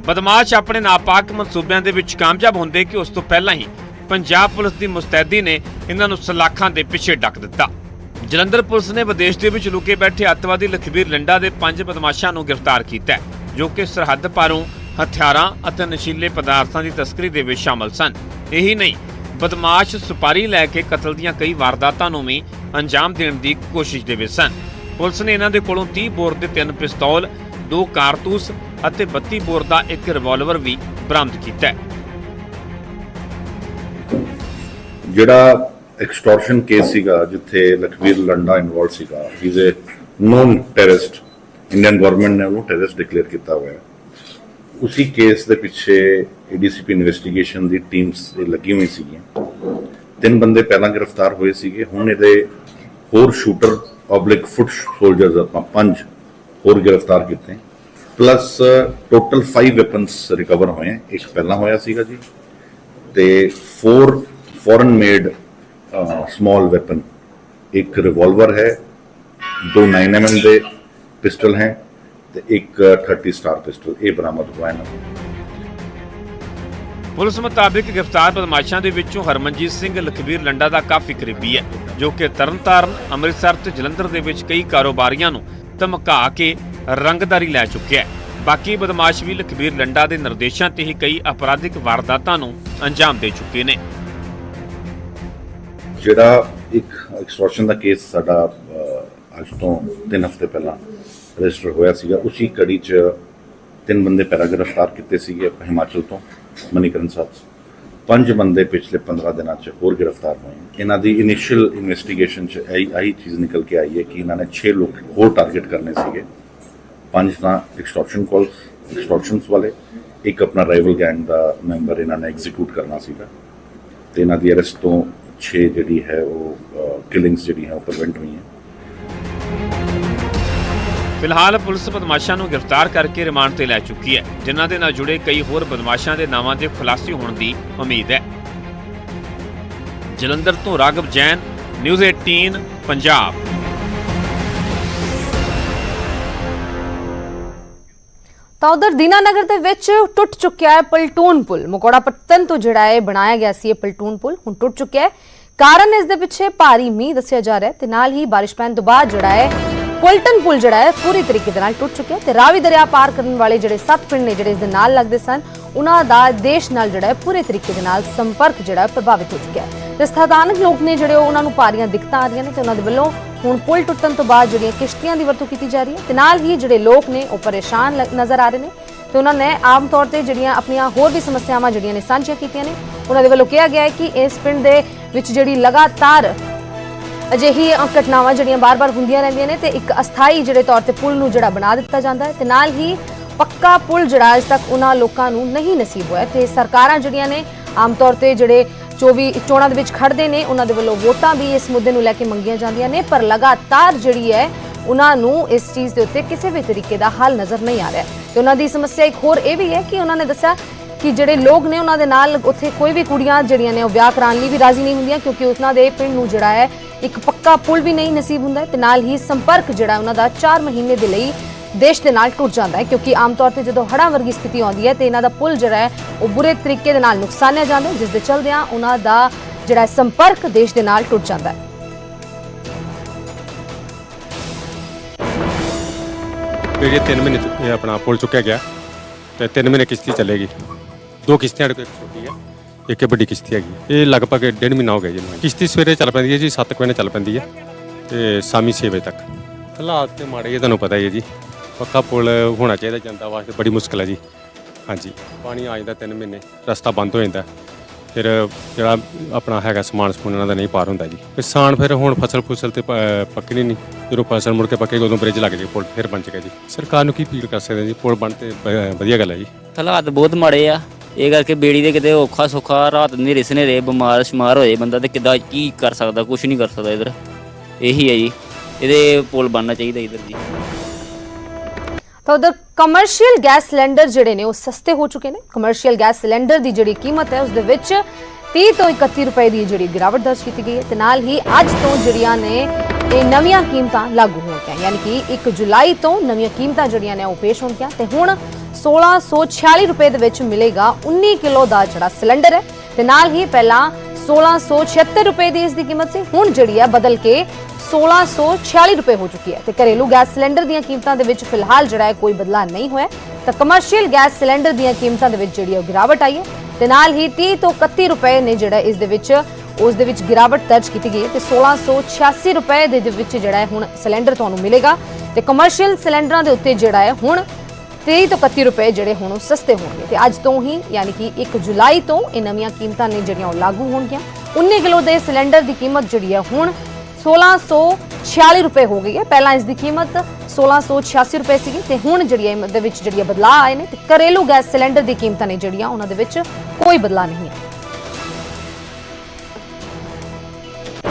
ਬਦਮਾਸ਼ ਆਪਣੇ ਨਾਪਾਕ ਮਨਸੂਬਿਆਂ ਦੇ ਵਿੱਚ ਕਾਮਯਾਬ ਹੁੰਦੇ ਕਿ ਉਸ ਤੋਂ ਪਹਿਲਾਂ ਹੀ ਪੰਜਾਬ ਪੁਲਿਸ ਦੀ ਮੁਸਤੈਦੀ ਨੇ ਇਹਨਾਂ ਨੂੰ ਸਲਾਖਾਂ ਦੇ ਪਿੱਛੇ ਡੱਕ ਦਿੱਤਾ। ਜਲੰਧਰ ਪੁਲਿਸ ਨੇ ਵਿਦੇਸ਼ ਦੇ ਵਿੱਚ ਲੁਕੇ ਬੈਠੇ ਅੱਤਵਾਦੀ ਲਖਬੀਰ ਲੰਡਾ ਦੇ ਪੰਜ ਬਦਮਾਸ਼ਾਂ ਨੂੰ ਗ੍ਰਿਫਤਾਰ ਕੀਤਾ ਜੋ ਕਿ ਸਰਹੱਦ ਪਾਰੋਂ ਹਥਿਆਰਾਂ ਅਤੇ ਨਸ਼ੀਲੇ ਪਦਾਰਥਾਂ ਦੀ ਤਸਕਰੀ ਦੇ ਵਿੱਚ ਸ਼ਾਮਲ ਸਨ। ਇਹੀ ਨਹੀਂ ਬਦਮਾਸ਼ ਸੁਪਾਰੀ ਲੈ ਕੇ ਕਤਲ ਦੀਆਂ ਕਈ ਵਾਰਦਾਤਾਂ ਨੂੰ ਵੀ ਅੰਜਾਮ ਦੇਣ ਦੀ ਕੋਸ਼ਿਸ਼ ਦੇ ਵਿੱਚ ਸਨ। ਪੁਲਿਸ ਨੇ ਇਹਨਾਂ ਦੇ ਕੋਲੋਂ 30 ਬੋਰ ਦੇ ਤਿੰਨ ਪਿਸਤੌਲ, ਦੋ ਕਾਰਤੂਸ ਅਤੇ 32 ਬੋਰ ਦਾ ਇੱਕ ਰਿਵਾਲਵਰ ਵੀ ਬਰਾਮਦ ਕੀਤਾ ਹੈ। ਜਿਹੜਾ ਐਕਸਟੋਰਸ਼ਨ ਕੇਸ ਸੀਗਾ, ਜਿੱਥੇ ਲਖਵੀਰ ਲੰਡਾ ਇਨਵੋਲਡ ਸੀਗਾ he is a known terrorist Indian government ਨੇ ਉਹਨੂੰ ਟੈਰਰਿਸਟ ਡਿਕਲੇਅਰ ਕੀਤਾ ਹੋਇਆ ਹੈ। ਉਸੇ ਕੇਸ ਦੇ ਪਿੱਛੇ ਏਡੀਸੀਪੀ ਇਨਵੈਸਟੀਗੇਸ਼ਨ ਦੀ ਟੀਮਸ ਲੱਗੀ ਹੋਈ ਸੀਗੀਆਂ। ਤਿੰਨ ਬੰਦੇ ਪਹਿਲਾਂ ਗ੍ਰਿਫਤਾਰ ਹੋਏ ਸੀਗੇ, ਹੁਣ ਇਹਦੇ ਹੋਰ ਸ਼ੂਟਰ ਪਬਲਿਕ ਫੁੱਟ ਸੋਲਜਰਸ ਆਪਾਂ ਪੰਜ ਹੋਰ ਗ੍ਰਿਫਤਾਰ ਕੀਤੇ। ਪਲੱਸ ਟੋਟਲ 5 ਵੈਪਨਸ ਰਿਕਵਰ ਹੋਏ ਹੈ। ਇੱਕ ਪਹਿਲਾਂ ਹੋਇਆ ਸੀਗਾ ਜੀ ਤੇ 4 ਫੋਰਨ ਮੇਡ ਸਮਾਲ ਵੈਪਨ ਇੱਕ ਰਿਵਾਲਵਰ ਹੈ, ਦੋ 9mm ਦੇ ਪਿਸਟਲ ਹੈ ਤੇ ਇੱਕ 30 ਸਟਾਰ ਪਿਸਟਲ ਇਹ ਬਰਾਮਦ ਹੋਇਆ ਨਾ ਪੁਲਿਸ ਮੁਤਾਬਿਕ ਗ੍ਰਿਫਤਾਰ ਬਦਮਾਸ਼ਾਂ ਦੇ ਵਿੱਚੋਂ ਹਰਮਨਜੀਤ ਸਿੰਘ ਲਖਬੀਰ ਲੰਡਾ ਦਾ ਕਾਫੀ ਕਰੀਬੀ ਹੈ ਜੋ ਕਿ ਤਰਨਤਾਰਨ ਅੰਮ੍ਰਿਤਸਰ ਤੇ ਜਲੰਧਰ ਦੇ ਵਿੱਚ ਕਈ ਕਾਰੋਬਾਰੀਆਂ ਨੂੰ ਧਮਕਾ ਕੇ ਰੰਗਦਾਰੀ ਲੈ ਚੁੱਕਿਆ ਹੈ। ਬਾਕੀ ਬਦਮਾਸ਼ ਵੀ ਲਖਬੀਰ ਲੰਡਾ ਦੇ ਨਿਰਦੇਸ਼ਾਂ ਤੇ ਹੀ ਕਈ ਅਪਰਾਧਿਕ ਵਾਰਦਾਤਾਂ ਨੂੰ ਅੰਜਾਮ ਦੇ ਚੁੱਕੇ ਨੇ। ਜਿਹੜਾ ਇੱਕ ਐਕਸਟੋਰਸ਼ਨ ਦਾ ਕੇਸ ਸਾਡਾ ਅੱਜ ਤੋਂ 3 ਹਫ਼ਤੇ ਪਹਿਲਾਂ ਰਜਿਸਟਰ ਹੋਇਆ ਸੀਗਾ, ਉਸੇ ਕੜੀ 'ਚ ਤਿੰਨ ਬੰਦੇ ਪਹਿਲਾਂ ਗ੍ਰਿਫਤਾਰ ਕੀਤੇ ਸੀਗੇ ਹਿਮਾਚਲ ਤੋਂ, ਮਨੀਕਰਨ ਸਾਹਿਬ ਤੋਂ। ਪੰਜ ਬੰਦੇ ਪਿਛਲੇ 15 ਦਿਨਾਂ 'ਚ ਹੋਰ ਗ੍ਰਿਫਤਾਰ ਹੋਏ ਇਹਨਾਂ ਦੀ ਇਨੀਸ਼ੀਅਲ ਇਨਵੈਸਟੀਗੇਸ਼ਨ 'ਚ ਇਹੀ ਆਹੀ ਚੀਜ਼ ਨਿਕਲ ਕੇ ਆਈ ਹੈ ਕਿ ਇਹਨਾਂ ਨੇ 6 ਲੋਕ ਹੋਰ ਟਾਰਗੇਟ ਕਰਨੇ ਸੀਗੇ। ਪੰਜ ਤਾਂ ਐਕਸਟੋਰਸ਼ਨ ਕਾਲਸ ਐਕਸਟੋਰਸ਼ਨਸ ਵਾਲੇ, ਇੱਕ ਆਪਣਾ ਰਾਈਵਲ ਗੈਂਗ ਦਾ ਮੈਂਬਰ ਇਹਨਾਂ ਨੇ ਐਗਜ਼ੀਕਿਊਟ ਕਰਨਾ ਸੀਗਾ। ਤੇ ਇਹਨਾਂ ਦੀ ਅਰੈਸਟ ਤੋਂ 6 ਜਿਹੜੀ ਹੈ ਉਹ ਕਿਲਿੰਗਸ ਜਿਹੜੀ ਹੈ ਉਹ ਪ੍ਰੀਵੈਂਟ ਹੋਈਆਂ। ਫਿਲਹਾਲ ਪੁਲਿਸ ਬਦਮਾਸ਼ਾਂ ਨੂੰ ਗ੍ਰਿਫਤਾਰ ਕਰਕੇ ਰਿਮਾਂਡ ਤੇ ਲੈ ਚੁੱਕੀ ਹੈ, ਜਿਨ੍ਹਾਂ ਦੇ ਨਾਲ ਜੁੜੇ ਕਈ ਹੋਰ ਬਦਮਾਸ਼ਾਂ ਦੇ ਨਾਵਾਂ ਦੇ ਖੁਲਾਸੇ ਹੋਣ ਦੀ ਉਮੀਦ ਹੈ। ਜਲੰਧਰ ਤੋਂ ਰਾਘਵ ਜੈਨ, ਨਿਊਜ਼ 18 ਪੰਜਾਬ। ਤਾਂ ਉਧਰ ਦੀਨਾਨਗਰ ਦੇ ਵਿੱਚ ਟੁੱਟ ਚੁੱਕਿਆ ਹੈ ਪਲਟੂਨ ਪੁਲ। ਮਕੋੜਾ ਪੱਤਨ ਤੋਂ ਜਿਹੜਾ ਹੈ ਬਣਾਇਆ ਗਿਆ ਸੀ ਇਹ ਪਲਟੂਨ ਪੁਲ, ਹੁਣ ਟੁੱਟ ਚੁੱਕਿਆ ਹੈ। ਕਾਰਨ ਇਸ ਦੇ ਪਿੱਛੇ ਭਾਰੀ ਮੀਂਹ ਦੱਸਿਆ ਜਾ ਰਿਹਾ ਹੈ ਤੇ ਨਾਲ ਹੀ ਬਾਰਿਸ਼ ਪੈਣ ਤੋਂ ਬਾਅਦ ਜਿਹੜਾ ਹੈ ਪੁਲਟਨ ਪੁਲ ਜਿਹੜਾ ਹੈ, ਪੂਰੀ ਤਰੀਕੇ ਦੇ ਨਾਲ ਟੁੱਟ ਚੁੱਕਿਆ ਤੇ ਰਾਵੀ ਦਰਿਆ ਪਾਰ ਕਰਨ ਵਾਲੇ ਜਿਹੜੇ ਸੱਤ ਪਿੰਡ ਨੇ ਜਿਹੜੇ ਇਸ ਦੇ ਨਾਲ ਲੱਗਦੇ ਸਨ, ਉਹਨਾਂ ਦਾ ਦੇਸ਼ ਨਾਲ ਜਿਹੜਾ ਹੈ, ਪੂਰੇ ਤਰੀਕੇ ਦੇ ਨਾਲ ਸੰਪਰਕ ਜਿਹੜਾ ਹੈ, ਪ੍ਰਭਾਵਿਤ ਹੋ ਚੁੱਕਿਆ ਹੈ। ਤੇ ਸਥਾਨਕ ਲੋਕ ਨੇ ਜਿਹੜੇ ਉਹਨਾਂ ਨੂੰ ਭਾਰੀਆਂ ਦਿੱਕਤਾਂ ਆ ਰਹੀਆਂ ਨੇ ਤੇ ਉਹਨਾਂ ਦੇ ਵੱਲੋਂ ਹੁਣ ਪੁਲ ਟੁੱਟਣ ਤੋਂ ਬਾਅਦ ਜਿਹੜੀਆਂ ਕਿਸ਼ਤੀਆਂ ਦੀ ਵਰਤੋਂ ਕੀਤੀ ਜਾ ਰਹੀ ਹੈ ਤੇ ਨਾਲ ਹੀ ਜਿਹੜੇ ਲੋਕ ਨੇ ਉਹ ਪਰੇਸ਼ਾਨ ਨਜ਼ਰ ਆ ਰਹੇ ਨੇ ਤੇ ਉਹਨਾਂ ਨੇ ਆਮ ਤੌਰ ਤੇ ਜਿਹੜੀਆਂ ਆਪਣੀਆਂ ਹੋਰ ਵੀ ਸਮੱਸਿਆਵਾਂ ਜਿਹੜੀਆਂ ਨੇ ਸਾਂਝੀਆਂ ਕੀਤੀਆਂ ਨੇ, ਉਹਨਾਂ ਦੇ ਵੱਲੋਂ ਕਿਹਾ ਗਿਆ ਹੈ ਕਿ ਇਸ ਪਿੰਡ ਦੇ ਵਿੱਚ ਜਿਹੜੀ ਲਗਾਤਾਰ ਅਜਿਹੀ ਘਟਨਾਵਾਂ ਜਿਹੜੀਆਂ ਬਾਰ-ਬਾਰ ਹੁੰਦੀਆਂ ਰਹਿੰਦੀਆਂ ਨੇ ਤੇ ਇੱਕ ਅਸਥਾਈ ਜਿਹੜੇ ਤੌਰ ਤੇ ਪੁਲ ਨੂੰ ਜਿਹੜਾ ਬਣਾ ਦਿੱਤਾ ਜਾਂਦਾ ਹੈ ਤੇ ਨਾਲ ਹੀ ਪੱਕਾ ਪੁਲ ਜਿਹੜਾ ਅਜੇ ਤੱਕ ਉਹਨਾਂ ਲੋਕਾਂ ਨੂੰ ਨਹੀਂ ਨਸੀਬ ਹੋਇਆ ਤੇ ਸਰਕਾਰਾਂ ਜਿਹੜੀਆਂ ਨੇ ਆਮ ਤੌਰ ਤੇ ਜਿਹੜੇ 24 ਚੋਣਾਂ ਦੇ ਵਿੱਚ ਖੜਦੇ ਨੇ, ਉਹਨਾਂ ਦੇ ਵੱਲੋਂ ਵੋਟਾਂ ਵੀ ਇਸ ਮੁੱਦੇ ਨੂੰ ਲੈ ਕੇ ਮੰਗੀਆਂ ਜਾਂਦੀਆਂ ਨੇ, ਪਰ ਲਗਾਤਾਰ ਜਿਹੜੀ ਹੈ ਉਹਨਾਂ ਨੂੰ ਇਸ ਚੀਜ਼ ਦੇ ਉੱਤੇ ਕਿਸੇ ਵੀ ਤਰੀਕੇ ਦਾ ਹੱਲ ਨਜ਼ਰ ਨਹੀਂ ਆ ਰਿਹਾ। ਤੇ ਉਹਨਾਂ ਦੀ ਸਮੱਸਿਆ ਇੱਕ ਹੋਰ ਇਹ ਵੀ ਹੈ ਕਿ ਉਹਨਾਂ ਨੇ ਦੱਸਿਆ ਕਿ ਜਿਹੜੇ ਲੋਕ ਨੇ ਉਹਨਾਂ ਦੇ ਨਾਲ ਉੱਥੇ ਕੋਈ ਵੀ ਕੁੜੀਆਂ ਜਿਹੜੀਆਂ ਨੇ ਉਹ ਵਿਆਹ ਕਰਾਉਣ ਲਈ ਵੀ ਰਾਜ਼ੀ ਨਹੀਂ ਹੁੰਦੀਆਂ ਕਿਉਂਕਿ ਉਹਨਾਂ ਦੇ ਪਿੰਡ ਨੂੰ ਜਿਹੜਾ ਹੈ ਇੱਕ ਪੱਕਾ ਪੁਲ ਵੀ ਨਹੀਂ ਨਸੀਬ ਹੁੰਦਾ ਹੈ ਤੇ ਨਾਲ ਹੀ ਸੰਪਰਕ ਜਿਹੜਾ ਉਹਨਾਂ ਦਾ 4 ਮਹੀਨੇ ਦੇ ਲਈ ਦੇਸ਼ ਦੇ ਨਾਲ ਟੁੱਟ ਜਾਂਦਾ ਹੈ, ਕਿਉਂਕਿ ਆਮ ਤੌਰ ਤੇ ਜਦੋਂ ਹੜ੍ਹਾਂ ਵਰਗੀ ਸਥਿਤੀ ਆਉਂਦੀ ਹੈ ਤੇ ਇਹਨਾਂ ਦਾ ਪੁਲ ਜਿਹੜਾ ਹੈ ਉਹ ਬੁਰੇ ਤਰੀਕੇ ਦੇ ਨਾਲ ਨੁਕਸਾਨਿਆ ਜਾਂਦਾ ਹੈ, ਜਿਸ ਦੇ ਚਲਦਿਆਂ ਉਹਨਾਂ ਦਾ ਜਿਹੜਾ ਹੈ ਸੰਪਰਕ ਦੇਸ਼ ਦੇ ਨਾਲ ਟੁੱਟ ਜਾਂਦਾ ਹੈ। ਫਿਰ ਇਹ 3 ਮਹੀਨੇ 'ਚ ਇਹ ਆਪਣਾ ਪੁੱਲ ਚੁੱਕਿਆ ਗਿਆ, ਤੇ 3 ਮਹੀਨੇ ਕਿਸ਼ਤੀ ਚੱਲੇਗੀ। ਦੋ ਕਿਸ਼ਤੀਆਂ ਸਾਡੇ ਕੋਲ ਇੱਕ ਛੋਟੀ ਵੱਡੀ ਕਿਸ਼ਤੀ ਹੈਗੀ। ਇਹ ਲਗਭਗ ਡੇਢ ਮਹੀਨਾ ਹੋ ਗਿਆ ਜੀ ਇਹਨੂੰ ਕਿਸ਼ਤੀ ਸਵੇਰੇ ਚੱਲ ਪੈਂਦੀ ਹੈ ਜੀ 7 ਵਜੇ ਚੱਲ ਪੈਂਦੀ ਹੈ ਤੇ ਸ਼ਾਮੀ 6 ਵਜੇ ਤੱਕ। ਹਾਲਾਤ ਤੇ ਮਾੜੇ ਹੀ ਤੁਹਾਨੂੰ ਪਤਾ ਹੀ ਹੈ ਜੀ। ਪੱਕਾ ਪੁਲ ਹੋਣਾ ਚਾਹੀਦਾ ਜਨਤਾ ਵਾਸਤੇ ਬੜੀ ਮੁਸ਼ਕਲ ਹੈ ਜੀ। ਹਾਂਜੀ, ਪਾਣੀ ਆ ਜਾਂਦਾ 3 ਮਹੀਨੇ, ਰਸਤਾ ਬੰਦ ਹੋ ਜਾਂਦਾ। ਫਿਰ ਜਿਹੜਾ ਆਪਣਾ ਹੈਗਾ ਸਮਾਨ ਸਮੂਨ ਇਹਨਾਂ ਦਾ ਨਹੀਂ ਪਾਰ ਹੁੰਦਾ ਜੀ। ਕਿਸਾਨ ਫਿਰ ਹੁਣ ਫਸਲ ਫੁਸਲ ਤੇ ਪ- ਪੱਕਣੀ ਨਹੀਂ, ਜਦੋਂ ਫਸਲ ਮੁੜ ਕੇ ਪੱਕੇਗੀ ਉਦੋਂ ਬ੍ਰਿਜ ਲੱਗ ਜੇ ਪੁਲ ਫਿਰ ਬਣ ਜਾਏਗਾ ਜੀ। ਸਰਕਾਰ ਨੂੰ ਕੀ ਅਪੀਲ ਕਰ ਸਕਦੇ ਹਾਂ ਜੀ? ਪੁਲ ਬਣ ਤੇ ਵ- ਵਧੀਆ ਗੱਲ ਹੈ ਜੀ। ਹਾਲਾਤ ਬਹੁਤ ਮਾੜੇ ਆ। ਇਹ ਕਰਕੇ ਬੇੜੀ ਦੇ ਕਿਤੇ ਔਖਾ ਸੁੱਖਾ ਰਾਤ ਹਨੇਰੇ ਸਨੇਰੇ ਬਿਮਾਰ ਸ਼ਮਾਰ ਹੋਏ ਬੰਦਾ ਤੇ ਕਿੱਦਾਂ ਕੀ ਕਰ ਸਕਦਾ ਕੁਝ ਨਹੀਂ ਕਰ ਸਕਦਾ ਇਧਰ। ਇਹੀ ਹੈ ਜੀ। ਇਹਦੇ ਪੁਲ ਬਣਨਾ ਚਾਹੀਦਾ ਇਧਰ ਜੀ। ਤਾਂ ਉਧਰ ਕਮਰਸ਼ੀਅਲ ਗੈਸ ਸਿਲੰਡਰ ਜਿਹੜੇ ਨੇ ਉਹ ਸਸਤੇ ਹੋ ਚੁੱਕੇ ਨੇ। ਕਮਰਸ਼ੀਅਲ ਗੈਸ ਸਿਲੰਡਰ ਦੀ ਜਿਹੜੀ ਕੀਮਤ ਹੈ ਉਸ ਦੇ ਵਿੱਚ 30 ਤੋਂ 31 ਰੁਪਏ ਦੀ ਜਿਹੜੀ ਗਿਰਾਵਟ ਦਰਜ ਕੀਤੀ ਗਈ ਹੈ। ਤੇ ਨਾਲ ਹੀ ਅੱਜ ਤੋਂ ਜਿਹੜੀਆਂ ਨੇ ਇਹ ਨਵੀਆਂ ਕੀਮਤਾਂ ਲਾਗੂ ਹੋਣਗੀਆਂ ਯਾਨੀ ਕਿ 1 ਜੁਲਾਈ ਤੋਂ ਨਵੀਆਂ ਕੀਮਤਾਂ ਜਿਹੜੀਆਂ ਨੇ ਉਹ ਪੇਸ਼ ਹੋਣਗੀਆਂ ਤੇ ਹੁਣ 1646 ਰੁਪਏ ਦੇ ਵਿੱਚ ਮਿਲੇਗਾ 19 ਕਿਲੋ ਦਾ ਜਿਹੜਾ ਸਿਲੰਡਰ ਹੈ। ਤੇ ਨਾਲ ਹੀ ਪਹਿਲਾਂ 1676 ਰੁਪਏ ਦੀ ਇਸ ਦੀ ਕੀਮਤ ਸੀ, ਹੁਣ ਜਿਹੜੀ ਹੈ ਬਦਲ ਕੇ 1646 ਰੁਪਏ ਹੋ ਚੁੱਕੀ ਹੈ। ਤੇ ਘਰੇਲੂ ਗੈਸ ਸਿਲੰਡਰ ਦੀਆਂ ਕੀਮਤਾਂ ਦੇ ਵਿੱਚ ਫਿਲਹਾਲ ਜਿਹੜਾ ਹੈ ਕੋਈ ਬਦਲਾਅ ਨਹੀਂ ਹੋਇਆ। ਤਾਂ ਕਮਰਸ਼ੀਅਲ ਗੈਸ ਸਿਲੰਡਰ ਦੀਆਂ ਕੀਮਤਾਂ ਦੇ ਵਿੱਚ ਜਿਹੜੀ ਉਹ ਗਿਰਾਵਟ ਆਈ ਹੈ। ਤੇ ਨਾਲ ਹੀ 30 ਤੋਂ 31 ਰੁਪਏ ਨੇ ਜਿਹੜਾ ਇਸ ਦੇ ਵਿੱਚ ਉਸ ਦੇ ਵਿੱਚ ਗਿਰਾਵਟ ਦਰਜ ਕੀਤੀ ਗਈ ਹੈ ਤੇ 1686 ਰੁਪਏ ਦੇ ਵਿੱਚ ਜਿਹੜਾ ਹੈ ਹੁਣ ਸਿਲੰਡਰ ਤੁਹਾਨੂੰ ਮਿਲੇਗਾ ਤੇ ਕਮਰਸ਼ੀਅਲ ਸਿਲੰਡਰਾਂ ਦੇ ਉੱਤੇ ਜਿਹੜਾ ਹੈ ਹੁਣ 23 ਤੋਂ 31 ਰੁਪਏ ਜਿਹੜੇ ਹੁਣ ਉਹ ਸਸਤੇ ਹੋਣਗੇ। ਤੇ ਅੱਜ ਤੋਂ ਹੀ ਯਾਨੀ ਕਿ 1 ਜੁਲਾਈ ਤੋਂ ਇਹ ਨਵੀਆਂ ਕੀਮਤਾਂ ਨੇ ਜਿਹੜੀਆਂ ਉਹ ਲਾਗੂ ਹੋਣਗੀਆਂ। 19 ਕਿਲੋ ਦੇ ਸਿਲੰਡਰ ਦੀ ਕੀਮਤ ਜਿਹੜੀ ਹੈ ਹੁਣ 1646 ਰੁਪਏ ਹੋ ਗਈ ਹੈ। ਪਹਿਲਾਂ ਇਸ ਦੀ ਕੀਮਤ 1686 ਰੁਪਏ ਸੀਗੀ ਤੇ ਹੁਣ ਜਿਹੜੀ ਹੈ ਦੇ ਵਿੱਚ ਜਿਹੜੀ ਹੈ ਬਦਲਾਅ ਆਏ ਨੇ ਤੇ ਘਰੇਲੂ ਗੈਸ ਸਿਲੰਡਰ ਦੀ ਕੀਮਤਾਂ ਨੇ ਜਿਹੜੀਆਂ ਉਹਨਾਂ ਦੇ ਵਿੱਚ ਕੋਈ ਬਦਲਾਅ ਨਹੀਂ ਹੈ।